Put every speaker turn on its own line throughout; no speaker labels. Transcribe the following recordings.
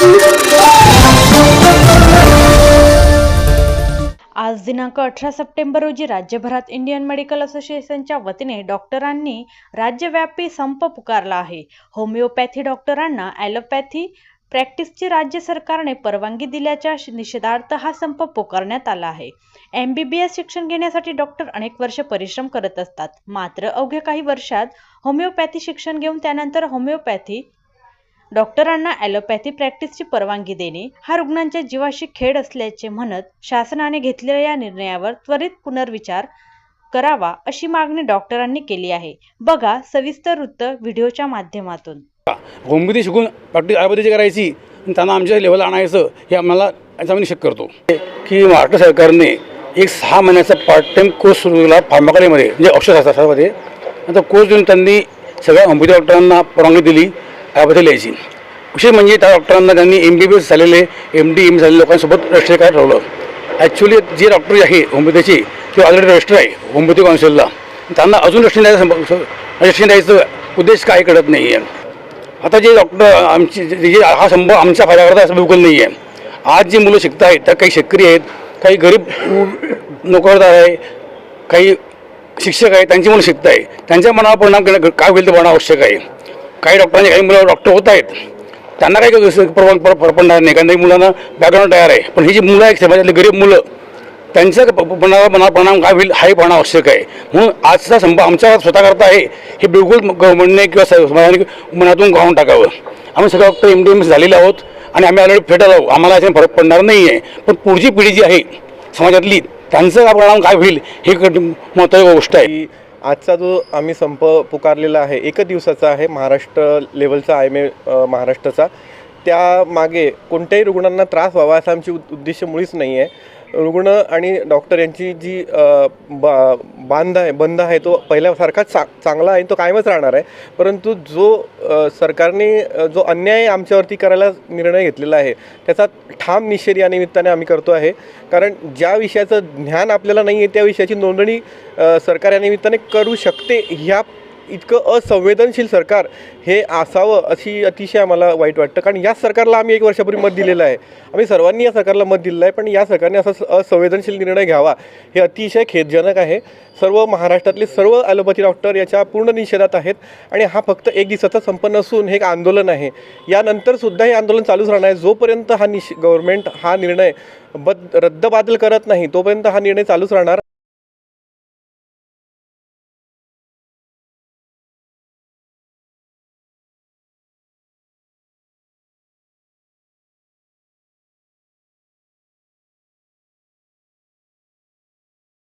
आज दिनांक अठरा सप्टेंबर रोजी राज्यभरात इंडियन मेडिकल असोसिएशनच्या वतीने डॉक्टरांनी राज्यव्यापी संप पुकारला आहे. होमिओपॅथी डॉक्टरांना ॲलोपॅथी प्रॅक्टिसची राज्य सरकारने परवानगी दिल्याच्या निषेधार्थ हा संप पुकारण्यात आला आहे. एम बी बी एस शिक्षण घेण्यासाठी डॉक्टर अनेक वर्ष परिश्रम करत असतात. मात्र अवघ्या काही वर्षात होमिओपॅथी शिक्षण घेऊन त्यानंतर होमिओपॅथी डॉक्टरांना ॲलोपॅथी प्रॅक्टिसची परवानगी देणे हा रुग्णांच्या जीवाशी खेळ असल्याचे म्हणत शासनाने घेतलेल्या या निर्णयावर त्वरित पुनर्विचार करावा अशी मागणी डॉक्टरांनी केली आहे. बघा सविस्तर वृत्त व्हिडिओच्या माध्यमातून.
होमगिरी शिकून प्रॅक्टिस आयुर्वेदाची करायची त्यांना आमच्या लेवलला आणायचं हे आम्हाला याचा आम्ही निश्चित करतो. की महाराष्ट्र सरकारने एक सहा महिन्याचा पार्ट टाईम कोर्स सुरू केला फार्माकरीमध्ये म्हणजे औषधशास्त्रामध्ये आता तो कोर्स देऊन त्यांनी सगळ्या होमगिरी डॉक्टरांना परवानगी दिली. ॲलोपॅथी लिहायची विशेष म्हणजे त्या डॉक्टरांना त्यांनी एम बी बी एस झालेले एम डी एम झालेल्या लोकांसोबत रजिस्टर काय ठरवलं ॲक्च्युली जे डॉक्टर आहे होमिओपॅथीचे किंवा ऑलरेडी रजिस्टर आहे होमिओपॅथी काउन्सिलला त्यांना अजून रजिस्ट्रेशन द्यायचं रजिस्ट्रेशन द्यायचं उद्देश काय कळत नाही आहे आता जे डॉक्टर आमची जे हा संभव आमच्या फायदा असं बिलकुल नाही आहे आज जी मुलं शिकत आहेत त्या काही शेतकरी आहेत काही गरीब नोकरदार आहे काही शिक्षक आहेत त्यांची मुलं शिकत आहे त्यांच्या मनावर परिणाम करणं काय होईल ते पाहणं आवश्यक आहे. काही डॉक्टरांचे काही मुलं डॉक्टर होत आहेत. त्यांना काही परवान फरक पडणार नाही. कारण काही मुलांना बॅकग्राऊंड तयार आहे. पण ही जी मुलं आहेत समाजातली गरीब मुलं त्यांचं प- प- परिणाम काय होईल हाही पाहणं आवश्यक आहे. म्हणून आजचा संप आमच्या स्वतः करता आहे हे बिलकुल गव्हर्नमेंटने किंवा समाजाने मनातून गावून टाकावं. आम्ही सगळं डॉक्टर एम डी एम झालेले आहोत आणि आम्ही ऑलरेडी फेटत आहोत. आम्हाला याच्याने फरक पडणार नाही आहे. पण पुढची पिढी जी आहे समाजातली त्यांचं परिणाम काय होईल हे महत्त्वाची गोष्ट आहे.
आजचा जो आम्ही संप पुकारलेला आहे एकच दिवसाचा आहे महाराष्ट्र लेवलचा आय एम ए महाराष्ट्राचा. त्यामागे कोणत्याही रुग्णांना त्रास व्हावा असा आमची उद्देश मुळीच नाही आहे. रुग्ण आणि डॉक्टर यांची जी बा बांध आहे बंध आहे तो पहिल्यासारखाच चा चांगला आहे तो कायमच राहणार आहे. परंतु जो सरकारने जो अन्याय आमच्यावरती करायला निर्णय घेतलेला आहे त्याचा ठाम निषेध या निमित्ताने आम्ही करतो आहे. कारण ज्या विषयाचं ज्ञान आपल्याला नाही आहे त्या विषयाची नोंदणी सरकार या निमित्ताने करू शकते ह्या इतकं असंवेदनशील सरकार हे असावं अशी अतिशय आम्हाला वाईट वाटतं. कारण या सरकारला आम्ही एक वर्षापूर्वी मत दिलेलं आहे. आम्ही सर्वांनी या सरकारला मत दिलेलं आहे. पण या सरकारने असा असंवेदनशील निर्णय घ्यावा हे अतिशय खेदजनक आहे. सर्व महाराष्ट्रातले सर्व ॲलोपॅथी डॉक्टर याच्या पूर्ण निषेधात आहेत. आणि हा फक्त एक दिवसाचा संपन्न असून हे एक आंदोलन आहे. यानंतरसुद्धा हे आंदोलन चालूच राहणार आहे. जोपर्यंत हा निश गव्हर्मेंट हा निर्णय बद रद्दबादल करत नाही तोपर्यंत हा निर्णय चालूच राहणार.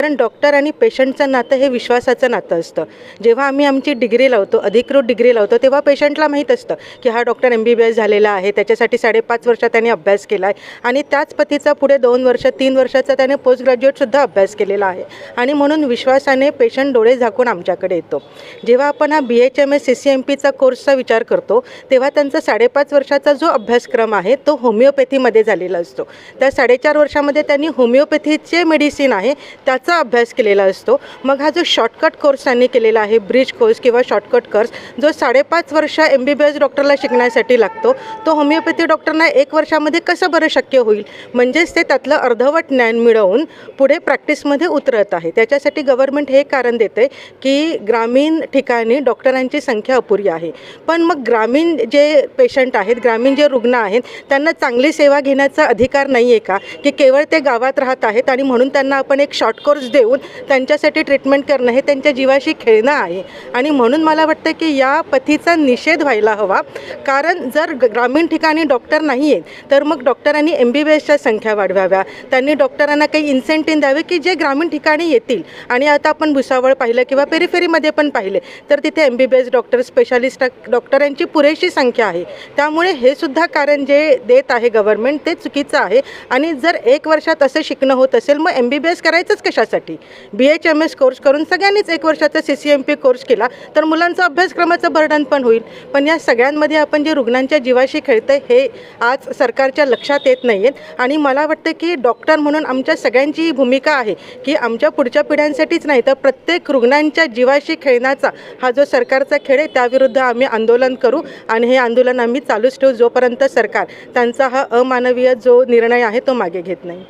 कारण डॉक्टर आणि पेशंटचं नातं हे विश्वासाचं नातं असतं. जेव्हा आम्ही आमची डिग्री लावतो अधिकृत डिग्री लावतो तेव्हा पेशंटला माहीत असतं की हा doctor M B B S झालेला आहे त्याच्यासाठी साडेपाच वर्ष त्याने अभ्यास केला आहे आणि त्याच पतीचा पुढे दोन वर्ष तीन वर्षाचा त्याने पोस्ट ग्रॅज्युएटसुद्धा अभ्यास केलेला आहे. आणि म्हणून विश्वासाने पेशंट डोळे झाकून आमच्याकडे येतो. जेव्हा आपण हा B H M S C C M पीचा कोर्सचा विचार करतो तेव्हा त्यांचा साडेपाच वर्षाचा जो अभ्यासक्रम आहे तो होमिओपॅथीमध्ये झालेला असतो. त्या साडेचार वर्षामध्ये त्यांनी होमिओपॅथीचे मेडिसिन आहे त्याचं अभ्यास केलेला असतो? मग हा जो शॉर्टकट कोर्स त्यांनी केलेला आहे ब्रिज कोर्स किंवा शॉर्टकट कोर्स जो साडेपाच वर्ष एम बी बी एस डॉक्टरला शिकण्यासाठी लागतो तो होमिओपॅथी डॉक्टरना एक वर्षामध्ये कसं बरं शक्य होईल? म्हणजेच ते त्यातलं अर्धवट ज्ञान मिळवून पुढे प्रॅक्टिसमध्ये उतरत आहे. त्याच्यासाठी गव्हर्नमेंट हे कारण देते की ग्रामीण ठिकाणी डॉक्टरांची संख्या अपुरी आहे. पण मग ग्रामीण जे पेशंट आहेत ग्रामीण जे रुग्ण आहेत त्यांना चांगली सेवा घेण्याचा अधिकार नाही आहे का? की केवळ ते गावात राहत आहेत आणि म्हणून त्यांना आपण एक शॉर्ट कोर्स देऊन त्यांच्यासाठी ट्रीटमेंट करणं हे त्यांच्या जीवाशी खेळणं आहे. आणि म्हणून मला वाटतं की या पथीचा निषेध व्हायला हवा. कारण जर ग्रामीण ठिकाणी डॉक्टर नाही आहेत तर मग डॉक्टरांनी एम बी बी एसच्या संख्या वाढवाव्या. त्यांनी डॉक्टरांना काही इन्सेंटिव्ह द्यावे की जे ग्रामीण ठिकाणी येतील. आणि आता आपण भुसावळ पाहिलं किंवा पेरिफेरीमध्ये पण पाहिले तर तिथे M B B S doctor specialist डॉक्टरांची पुरेशी संख्या आहे. त्यामुळे हे सुद्धा कारण जे देत आहे गव्हर्नमेंट ते चुकीचं आहे. आणि जर एक वर्षात असं शिकणं होत असेल मग एम बी बी एस करायचंच कशासाठी? वर्षासाठी B H M S course करून सगळ्यांनीच एक वर्षाचा C C M P course केला तर मुलांचं अभ्यासक्रमाचं बर्डन पण होईल. पण या सगळ्यांमध्ये आपण जे रुग्णांच्या जीवाशी खेळतं हे आज सरकारच्या लक्षात येत नाही आहेत आणि मला वाटतं की डॉक्टर म्हणून आमच्या सगळ्यांची भूमिका आहे की आमच्या पुढच्या पिढ्यांसाठीच नाही तर प्रत्येक रुग्णांच्या जीवाशी खेळण्याचा हा जो सरकारचा खेळ आहे त्याविरुद्ध आम्ही आंदोलन करू. आणि हे आंदोलन आम्ही चालूच ठेवू जोपर्यंत सरकार त्यांचा हा अमानवीय जो निर्णय आहे तो मागे घेत नाही.